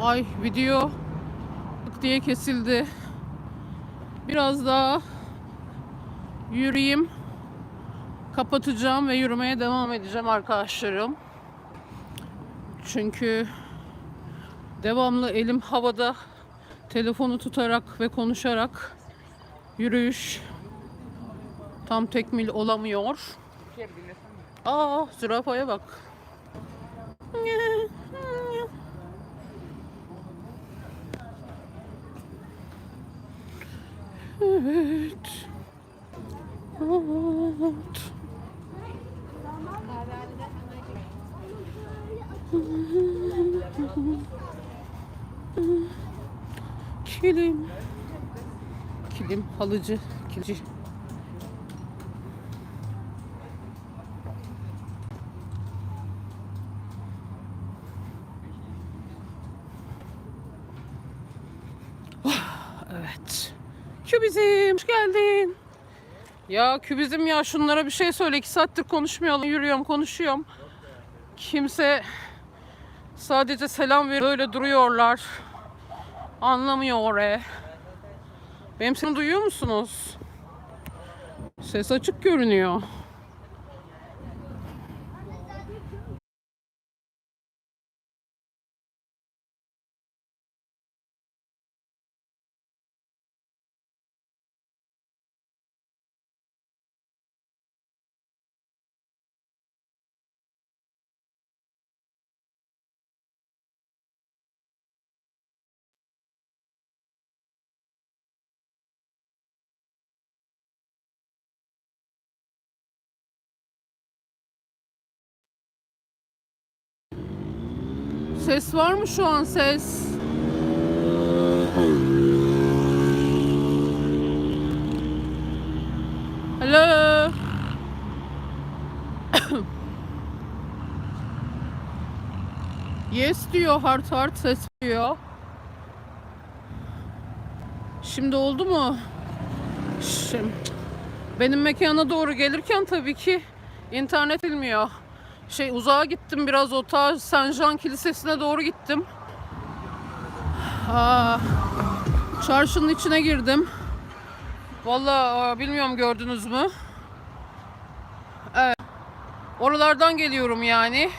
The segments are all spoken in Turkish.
Ay video diye kesildi. Biraz daha yürüyeyim. Kapatacağım ve yürümeye devam edeceğim arkadaşlarım. Çünkü devamlı elim havada telefonu tutarak ve konuşarak yürüyüş tam tekmil olamıyor. Aa zürafaya bak. Evet. Evet. Kilim. Kilim, halıcı, kilci. Ya Kübizim ya şunlara bir şey söyle. iki saattir konuşmayalım. Yürüyorum, konuşuyorum. Kimse sadece selam veriyor. Böyle duruyorlar. Anlamıyor oraya. Benim sesimi duyuyor musunuz? Ses açık görünüyor. Ses var mı şu an ses? Hello. yes diyor hard hard ses diyor. Şimdi oldu mu? Şimdi benim mekana doğru gelirken tabii ki internet bilmiyor. Şey uzağa gittim biraz o ta Saint Jean Kilisesi'ne doğru gittim. Aa, çarşının içine girdim. Vallahi bilmiyorum gördünüz mü? Evet. Oralardan geliyorum yani.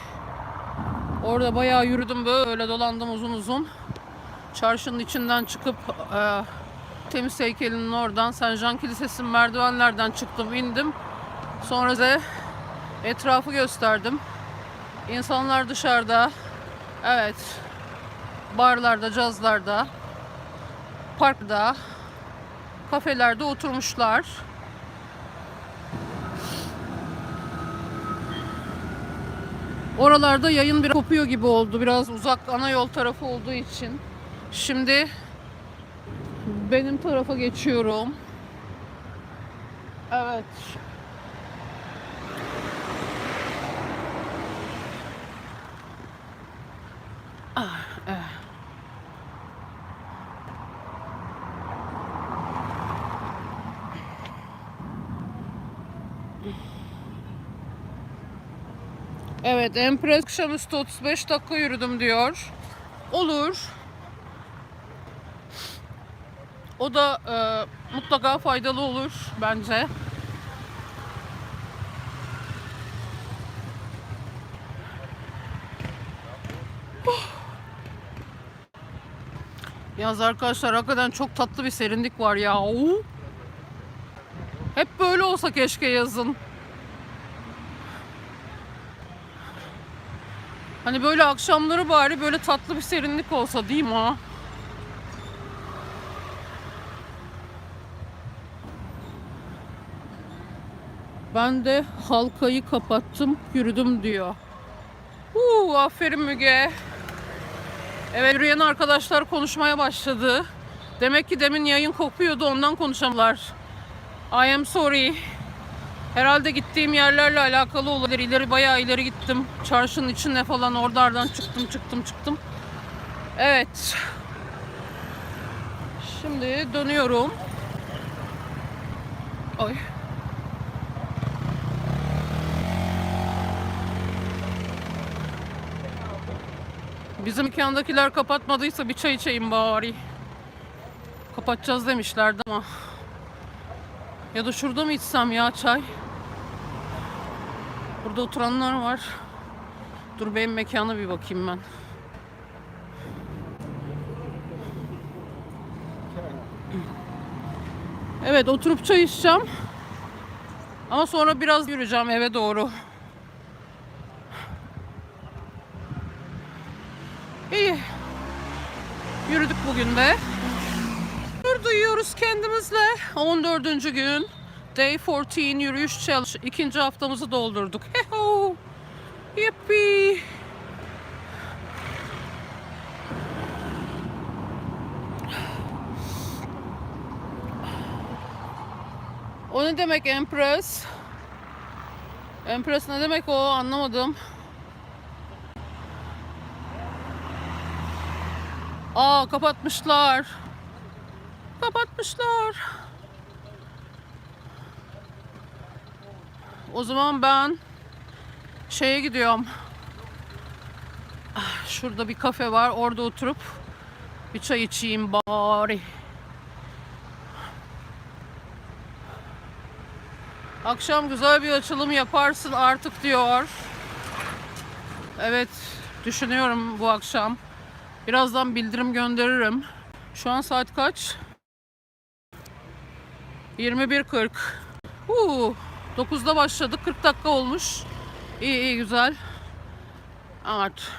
Orada bayağı yürüdüm böyle dolandım uzun uzun. Çarşının içinden çıkıp e, Temiz heykelinin oradan Saint Jean Kilisesi'nin merdivenlerden çıktım indim. Sonra da etrafı gösterdim. İnsanlar dışarıda. Evet. Barlarda, cazlarda, parkta, kafelerde oturmuşlar. Oralarda yayın bir kopuyor gibi oldu. Biraz uzak ana yol tarafı olduğu için. Şimdi benim tarafa geçiyorum. Evet. Evet, Empress akşamüstü 35 dakika yürüdüm diyor. Olur. O da e, mutlaka faydalı olur bence. Yaz arkadaşlar hakikaten çok tatlı bir serinlik var ya. Hep böyle olsa keşke yazın. Hani böyle akşamları bari böyle tatlı bir serinlik olsa değil mi ha? Ben de halkayı kapattım, yürüdüm diyor. Uuu aferin Müge. Evet yürüyen arkadaşlar konuşmaya başladı. Demek ki demin yayın kopuyordu ondan konuşamlar. I am sorry. Herhalde gittiğim yerlerle alakalı olabilir. İleri bayağı ileri gittim. Çarşının içine falan oralardan çıktım çıktım çıktım. Evet. Şimdi dönüyorum. Ay. Bizim mekândakiler kapatmadıysa bir çay içeyim bari. Kapatacağız demişlerdi ama. Ya da şurada mı içsem ya çay? Burada oturanlar var. Dur benim mekana bir bakayım ben. Evet oturup çay içeceğim. Ama sonra biraz yürüyeceğim eve doğru. İyi. Yürüdük bugün de. Duyuyoruz kendimizle. 14. gün. Day 14 yürüyüş challenge. İkinci haftamızı doldurduk. Heho. Yippee. O ne demek Empress? Empress ne demek o anlamadım. Aa kapatmışlar. Kapatmışlar. O zaman ben şeye gidiyorum. Ah, Şurada bir kafe var. Orada oturup bir çay içeyim bari. Akşam güzel bir açılım yaparsın artık diyor. Evet, düşünüyorum bu akşam. Birazdan bildirim gönderirim. Şu an saat kaç? 21.40. Uuu, 9'da başladık. 40 dakika olmuş. İyi iyi güzel. Evet.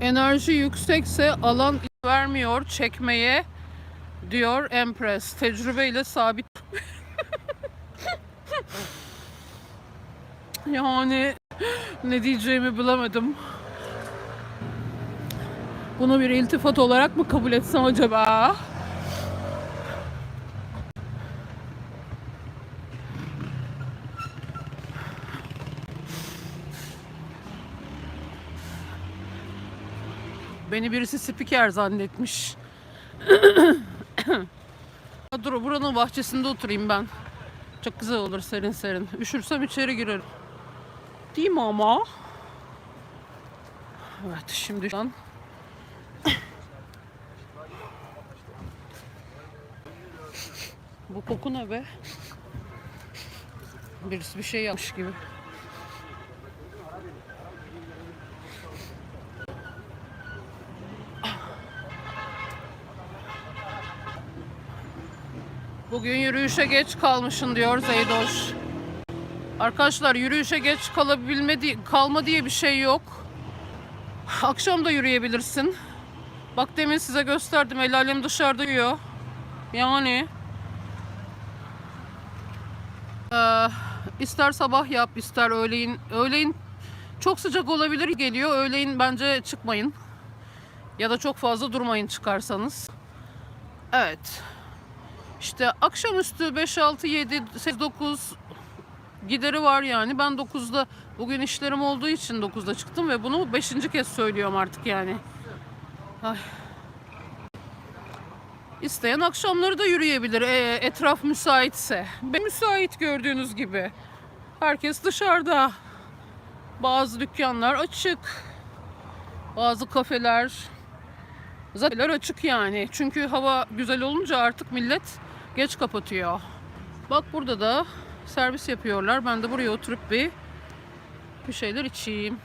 Enerji yüksekse alan vermiyor çekmeye diyor Empress. Tecrübeyle sabit. yani ne diyeceğimi bilemedim. Bunu bir iltifat olarak mı kabul etsem acaba? Beni birisi spiker zannetmiş. Dur buranın bahçesinde oturayım ben. Çok güzel olur serin serin. Üşürsem içeri girerim. Değil ama? Evet şimdi şu an Bu koku ne be? Birisi bir şey yapmış gibi. Bugün yürüyüşe geç kalmışın diyor Zeydoş. Arkadaşlar yürüyüşe geç kalabilme di- kalma diye bir şey yok. Akşam da yürüyebilirsin. Bak demin size gösterdim el alem dışarıda yürüyor. Yani Ee, ister sabah yap, ister öğleyin. Öğleyin çok sıcak olabilir geliyor. Öğleyin bence çıkmayın. Ya da çok fazla durmayın çıkarsanız. Evet. İşte akşamüstü 5, 6, 7, 8, 9 gideri var yani. Ben 9'da bugün işlerim olduğu için 9'da çıktım ve bunu 5. kez söylüyorum artık yani. Ay. İsteyen akşamları da yürüyebilir e, etraf müsaitse. Ben müsait gördüğünüz gibi. Herkes dışarıda. Bazı dükkanlar açık. Bazı kafeler zaten açık yani. Çünkü hava güzel olunca artık millet geç kapatıyor. Bak burada da servis yapıyorlar. Ben de buraya oturup bir bir şeyler içeyim.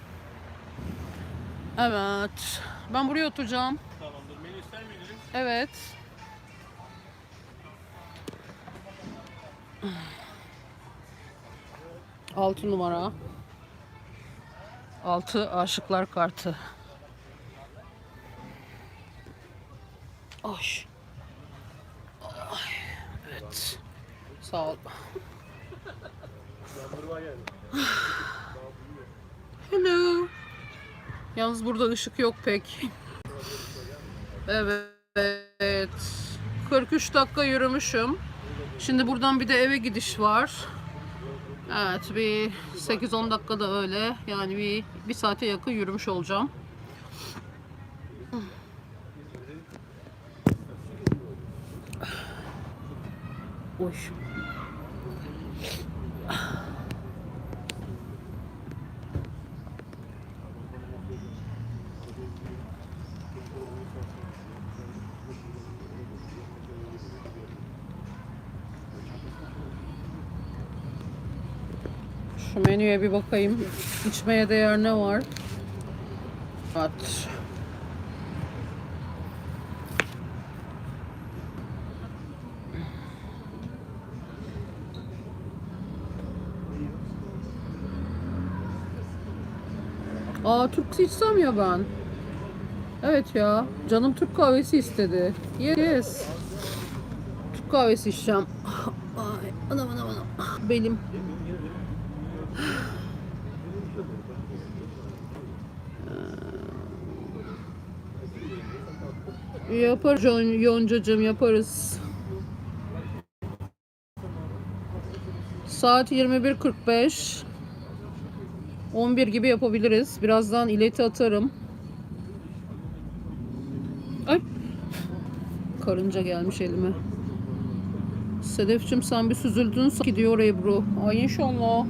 Evet. Ben buraya oturacağım. Tamamdır. Menü ister miydiniz? Evet. Altı numara. Altı aşıklar kartı. Ay. Ay. Evet. Sağ ol. Hello. Yalnız burada ışık yok pek. Evet. 43 dakika yürümüşüm. Şimdi buradan bir de eve gidiş var. Evet bir 8-10 dakikada öyle. Yani bir, bir saate yakın yürümüş olacağım. Oy. Şu menüye bir bakayım. İçmeye değer ne var? Evet. Aa Türk içsem ya ben. Evet ya. Canım Türk kahvesi istedi. Yes. Türk kahvesi içeceğim. Ay, anam anam anam. Benim. Yaparız Yon- Yoncacığım yaparız. Saat 21.45. 11 gibi yapabiliriz. Birazdan ileti atarım. Ay. Karınca gelmiş elime. Sedefçim sen bir süzüldün gidiyor Ebru. Ay inşallah.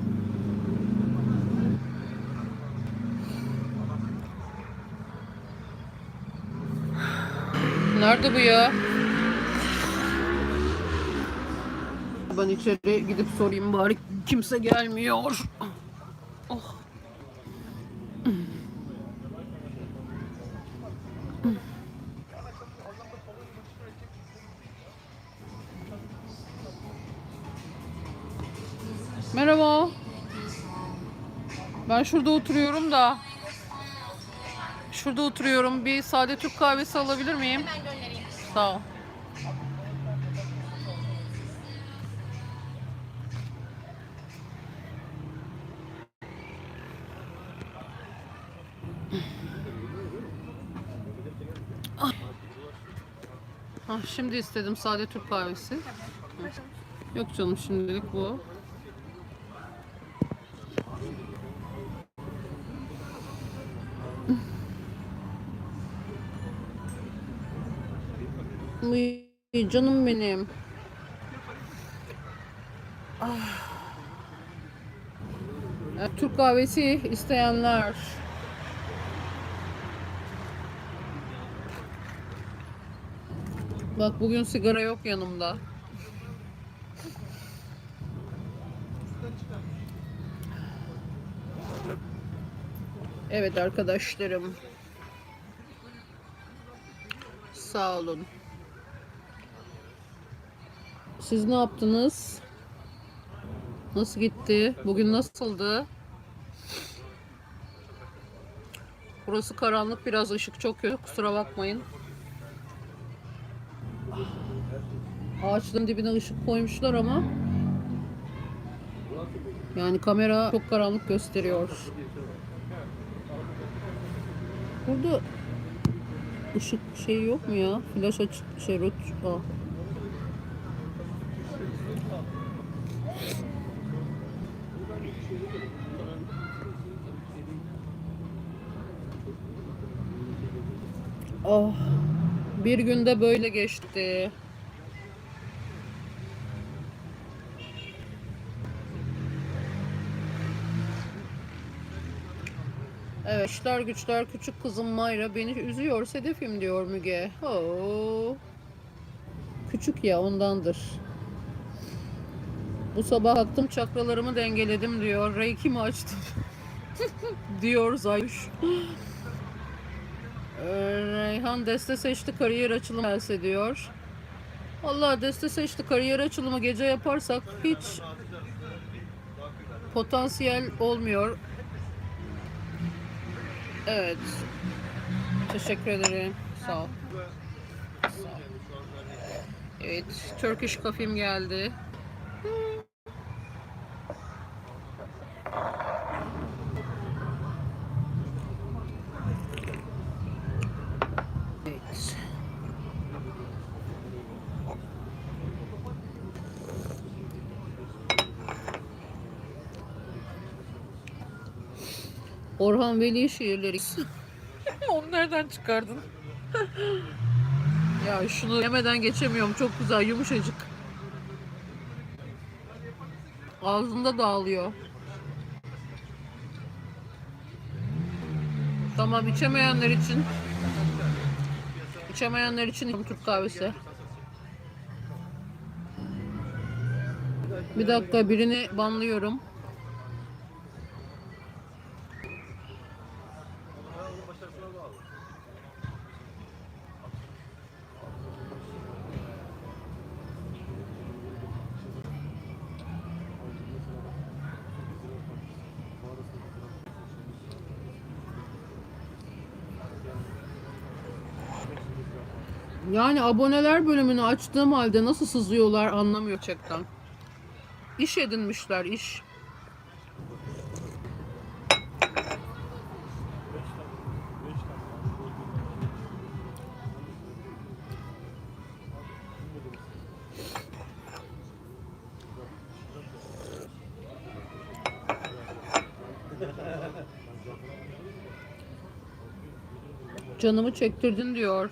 Nerede bu ya? Ben içeri gidip sorayım bari kimse gelmiyor. Oh. Merhaba. Ben şurada oturuyorum da. Şurada oturuyorum. Bir sade Türk kahvesi alabilir miyim? Hemen göndereyim. Sağ ol. Ah. Ah, şimdi istedim sade Türk kahvesi. Yok canım şimdilik bu. Canım benim. Ah. Evet, Türk kahvesi isteyenler. Bak bugün sigara yok yanımda. Evet arkadaşlarım. Sağ olun. Siz ne yaptınız? Nasıl gitti? Bugün nasıldı? Burası karanlık, biraz ışık çok kötü. Kusura bakmayın. Ağaçların dibine ışık koymuşlar ama yani kamera çok karanlık gösteriyor. Burada ışık şey yok mu ya? Flash açık şey rot. Oh, bir günde böyle geçti. Evet, işler güçler küçük kızım Mayra beni üzüyor Sedef'im diyor Müge. Oo. Küçük ya ondandır. Bu sabah attım çakralarımı dengeledim diyor. Reiki mi açtım? diyor Zayuş. Ee, Reyhan deste seçti kariyer açılımı gelse diyor. Allah deste seçti kariyer açılımı gece yaparsak hiç potansiyel olmuyor. Evet. Teşekkür ederim. Sağ ol. Sağ ol. Evet, Turkish Coffee'm geldi. Evet. Orhan Veli şiirleri. Onu nereden çıkardın? ya şunu yemeden geçemiyorum. Çok güzel, yumuşacık. Ağzında dağılıyor. Tamam içemeyenler için içemeyenler için Türk kahvesi. Bir dakika birini banlıyorum. Yani aboneler bölümünü açtığım halde nasıl sızıyorlar anlamıyor gerçekten. İş edinmişler iş. Canımı çektirdin diyor.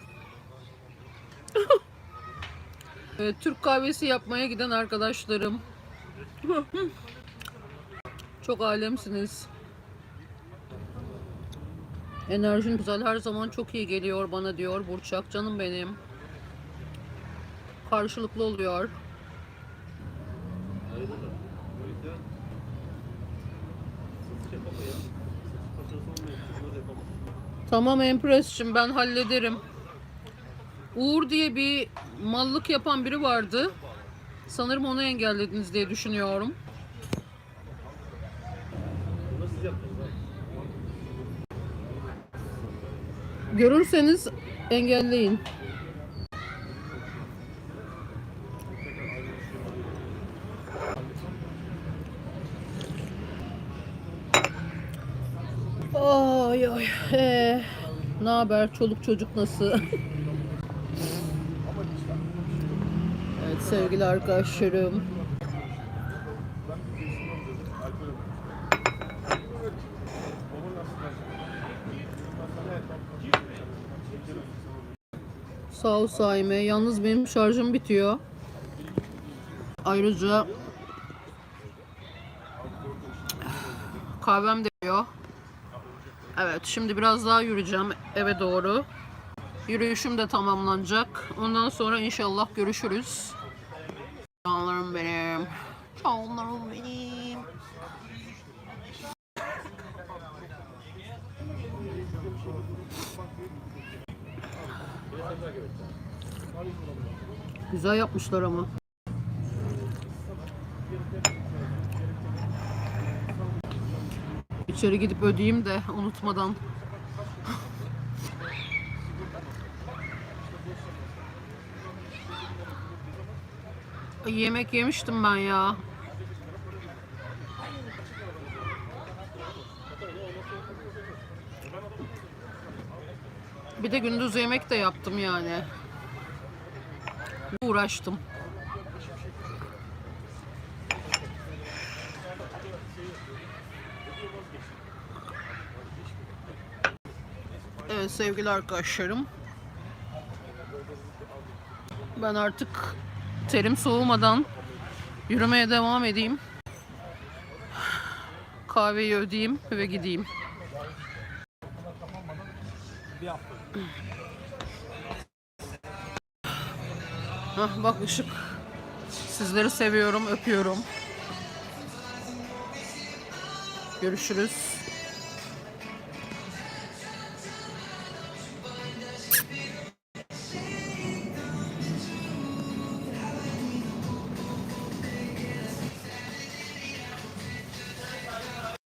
Evet, Türk kahvesi yapmaya giden arkadaşlarım. Çok alemsiniz. Enerjin güzel her zaman çok iyi geliyor bana diyor Burçak canım benim. Karşılıklı oluyor. Tamam Empress'cim ben hallederim. Uğur diye bir mallık yapan biri vardı. Sanırım onu engellediniz diye düşünüyorum. Görürseniz engelleyin. Ay ay. Ee, ne haber? Çoluk çocuk nasıl? evet sevgili arkadaşlarım. Sağ ol Saime. Yalnız benim şarjım bitiyor. Ayrıca kahvem de yiyor. Evet şimdi biraz daha yürüyeceğim eve doğru. Yürüyüşüm de tamamlanacak. Ondan sonra inşallah görüşürüz. Benim. Canlarım benim. Güzel yapmışlar ama. İçeri gidip ödeyeyim de unutmadan. Yemek yemiştim ben ya. Bir de gündüz yemek de yaptım yani. Uğraştım. Evet sevgili arkadaşlarım. Ben artık terim soğumadan yürümeye devam edeyim. Kahveyi ödeyeyim ve gideyim. Hah, bak ışık. Sizleri seviyorum, öpüyorum. Görüşürüz.